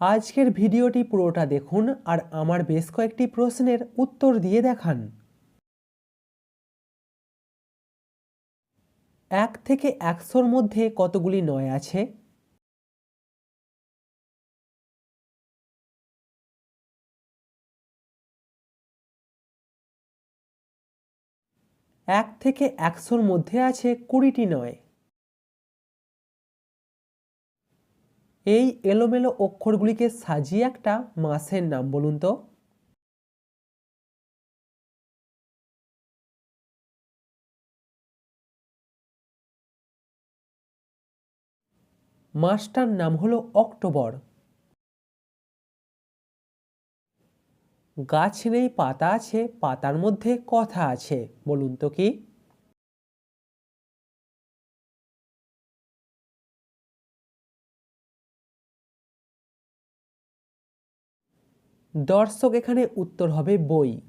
আজকের ভিডিওটি পুরোটা দেখুন আর আমার বেশ কয়েকটি প্রশ্নের উত্তর দিয়ে দেখান। এক থেকে একশোর মধ্যে কতগুলি নয় আছে? এক থেকে একশোর মধ্যে আছে কুড়িটি নয়। এই এলোমেলো অক্ষরগুলিকে সাজিয়ে একটা মাসের নাম বলুন তো। মাসটার নাম হলো অক্টোবর। গাছ নেই পাতা আছে, পাতার মধ্যে কথা আছে, বলুন তো কি? দর্শক এখানে উত্তর হবে বই।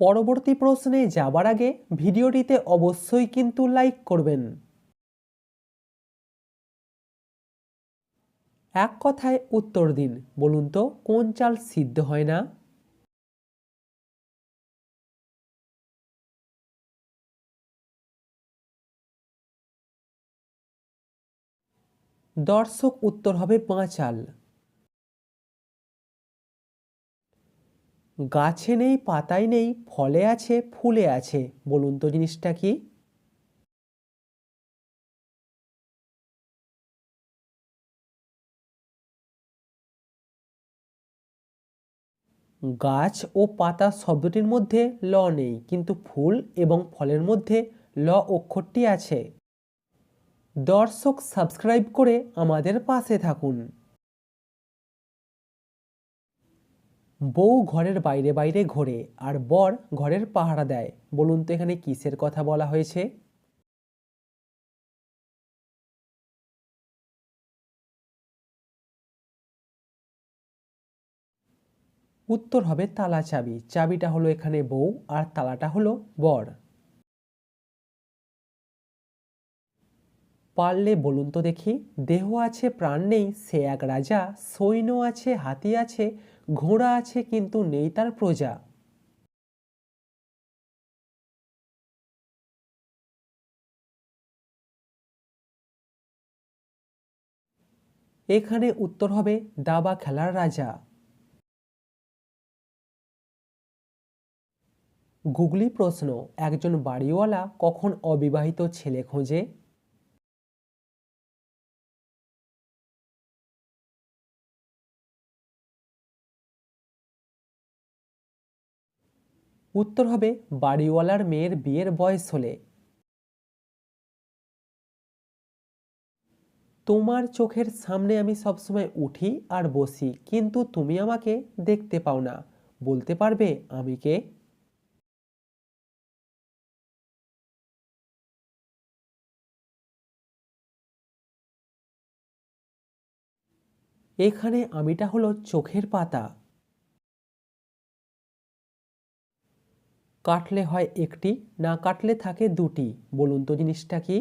পরবর্তী প্রশ্নে যাবার আগে ভিডিওটিতে অবশ্যই কিন্তু লাইক করবেন। এক কথায় উত্তর দিন, বলুন তো কোন চাল সিদ্ধ হয় না? দর্শক উত্তর হবে পাঁচাল। গাছে নেই, পাতায় নেই, ফলে আছে, ফুলে আছে। বলুন তো জিনিসটা কি? গাছ ও পাতা শব্দটির মধ্যে ল নেই, কিন্তু ফুল এবং ফলের মধ্যে ল অক্ষরটি আছে। দর্শক সাবস্ক্রাইব করে আমাদের পাশে থাকুন। বউ ঘরের বাইরে বাইরে ঘোরে আর বর ঘরের পাহারা দেয়। বলুন তো এখানে কিসের কথা বলা হয়েছে? উত্তর হবে তালা চাবি। চাবিটা হলো এখানে বউ আর তালাটা হলো বর। পারলে বলুন তো দেখি, দেহ আছে, প্রাণ নেই, সে এক রাজা, সৈন্য আছে, হাতি আছে ঘোড়া আছে কিন্তু নেই তার প্রজা। এখানে উত্তর হবে দাবা খেলার রাজা। গুগলি প্রশ্ন, একজন বাড়িওয়ালা কখন অবিবাহিত ছেলে খোঁজে? উত্তর হবে, বাড়িওয়ালার মেয়ের বিয়ের বয়স হলে। তোমার চোখের সামনে আমি সবসময় উঠি আর বসি, কিন্তু তুমি আমাকে দেখতে পাও না। বলতে পারবে, আমি কে? এখানে আমিটা হলো চোখের পাতা। কাটলে হয় একটি, না কাটলে থাকে দুটি। বলুন তো জিনিসটা কি?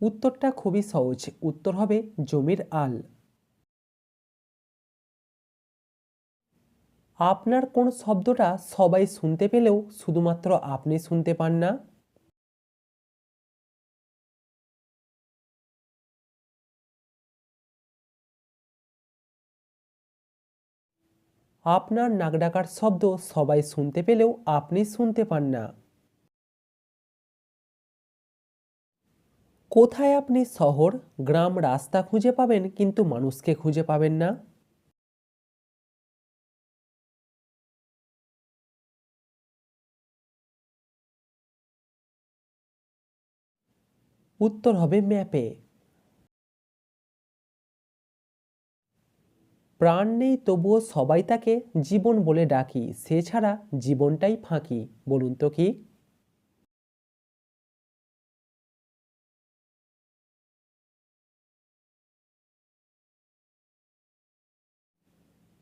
উত্তরটা খুবই সহজ। উত্তর হবে জমির আল। আপনার কোন শব্দটা সবাই শুনতে পেলেও শুধুমাত্র আপনি শুনতে পান না। আপনার নাক ডাকার শব্দ সবাই শুনতে পেলেও আপনি শুনতে পান না। কোথায় আপনি শহর, গ্রাম, রাস্তা খুঁজে পাবেন কিন্তু মানুষকে খুঁজে পাবেন না? উত্তর হবে ম্যাপে। প্রাণ নেই তবুও সবাই তাকে জীবন বলে ডাকি, সে ছাড়া জীবনটাই ফাঁকি, বলুন তো কি?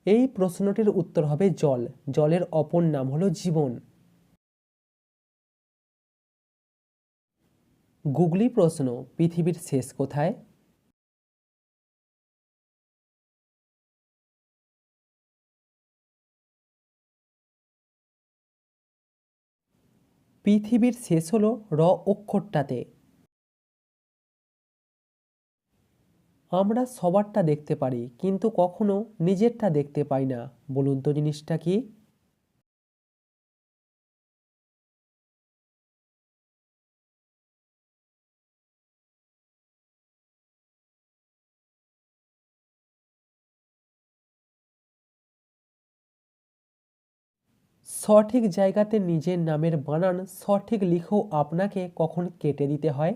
এই প্রশ্নটির উত্তর হবে জল। জলের অপর নাম হলো জীবন। গুগলি প্রশ্ন, পৃথিবীর শেষ কোথায়? পৃথিবীর শেষ হলো র অক্ষরটাতে। আমরা সবারটা দেখতে পারি, কিন্তু কখনো নিজেরটা দেখতে পাই না। বলুন তো জিনিসটা কি? সঠিক জায়গাতে নিজের নামের বানান, সঠিক লিখেও আপনাকে কখন কেটে দিতে হয়?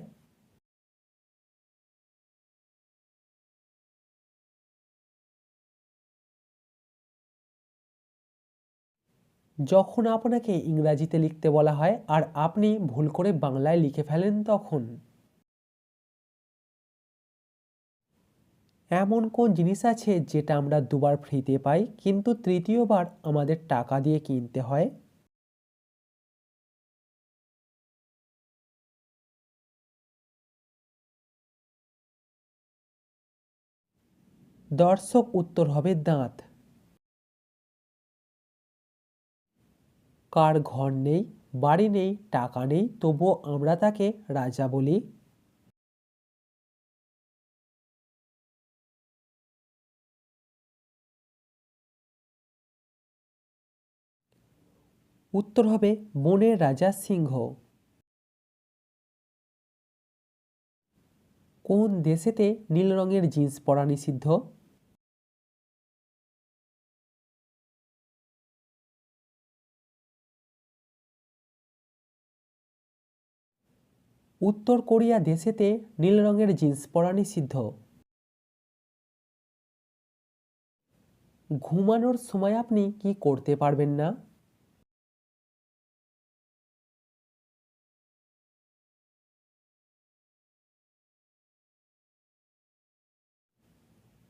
যখন আপনাকে ইংরাজিতে লিখতে বলা হয় আর আপনি ভুল করে বাংলায় লিখে ফেলেন তখন। এমন কোন জিনিস আছে যেটা আমরা দুবার ফ্রিতে পাই, কিন্তু তৃতীয়বার আমাদের টাকা দিয়ে কিনতে হয়? দর্শক, উত্তর হবে দাঁত। কার ঘর নেই, বাড়ি নেই, টাকা নেই, তবুও আমরা তাকে রাজা বলি। উত্তর হবে বনের রাজা সিংহ। কোন দেশেতে নীল রঙের জিন্স পরা নিষিদ্ধ? উত্তর কোরিয়া দেশেতে নীল রঙের জিন্স পরা নিষিদ্ধ। ঘুমানোর সময় আপনি কি করতে পারবেন না?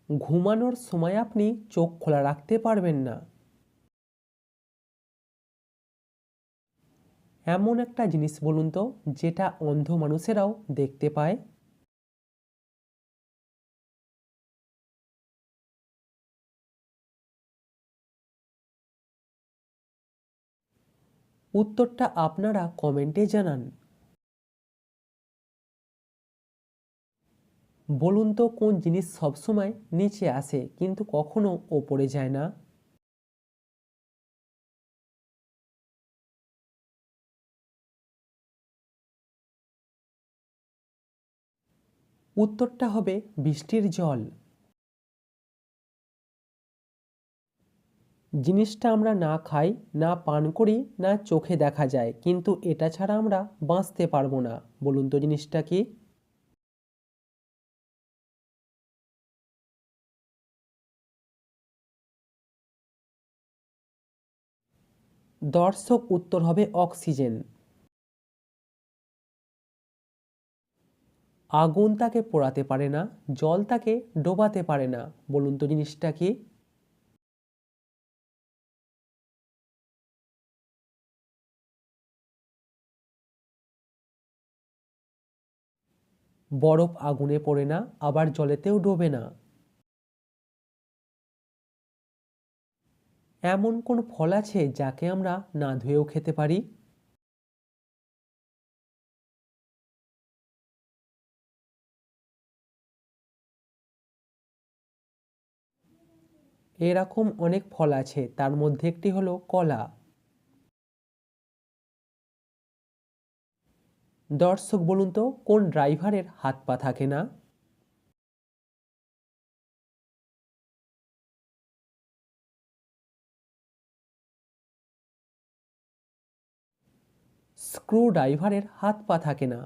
ঘুমানোর সময় আপনি চোখ খোলা রাখতে পারবেন না। এমন একটা জিনিস বলুন তো, যেটা অন্ধ মানুষেরাও দেখতে পায়। উত্তরটা আপনারা কমেন্টে জানান। বলুন তো কোন জিনিস সবসময় নিচে আসে, কিন্তু কখনো ওপরে যায় না? উত্তরটা হবে বৃষ্টির জল। জিনিসটা আমরা না খাই, না পান করি, না চোখে দেখা যায়, কিন্তু এটা ছাড়া আমরা বাঁচতে পারব না। বলুন তো জিনিসটা কি? দর্শক উত্তর হবে অক্সিজেন। আগুন তাকে পোড়াতে পারে না, জল তাকে ডোবাতে পারে না। বলুন তো জিনিসটা কি? বরফ আগুনে পড়ে না, আবার জলেতেও ডোবে না। এমন কোন ফল আছে যাকে আমরা না ধুয়েও খেতে পারি? এরকম অনেক ফল আছে, তার মধ্যে একটি হলো কলা। দর্শক, বলুন তো, কোন ড্রাইভারের হাত পা থাকে না? স্ক্রু ড্রাইভারের হাত পা থাকে না।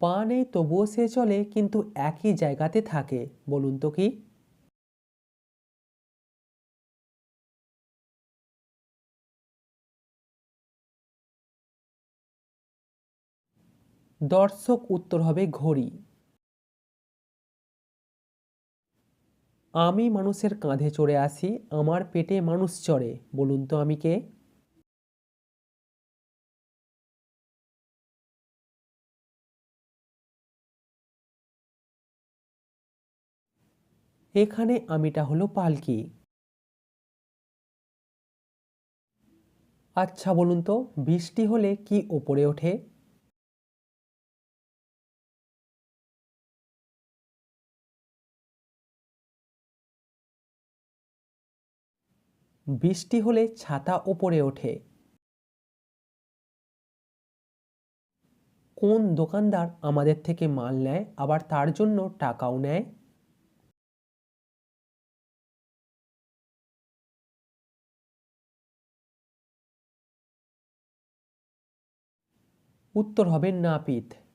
পা নেই তবুও সে চলে, কিন্তু একই জায়গাতে থাকে, বলুন তো কি? দর্শক উত্তর হবে ঘড়ি। আমি মানুষের কাঁধে চড়ে আসি আমার পেটে মানুষ চড়ে, বলুন তো আমি কে? এখানে আমিটা হলো পালকি। আচ্ছা বলুন তো, বৃষ্টি হলে কি ওপরে ওঠে? বৃষ্টি হলে ছাতা ওপরে ওঠে। কোন দোকানদার আমাদের থেকে মাল নেয়, আবার তার জন্য টাকাও নেয়? উত্তর হবে নাপিত।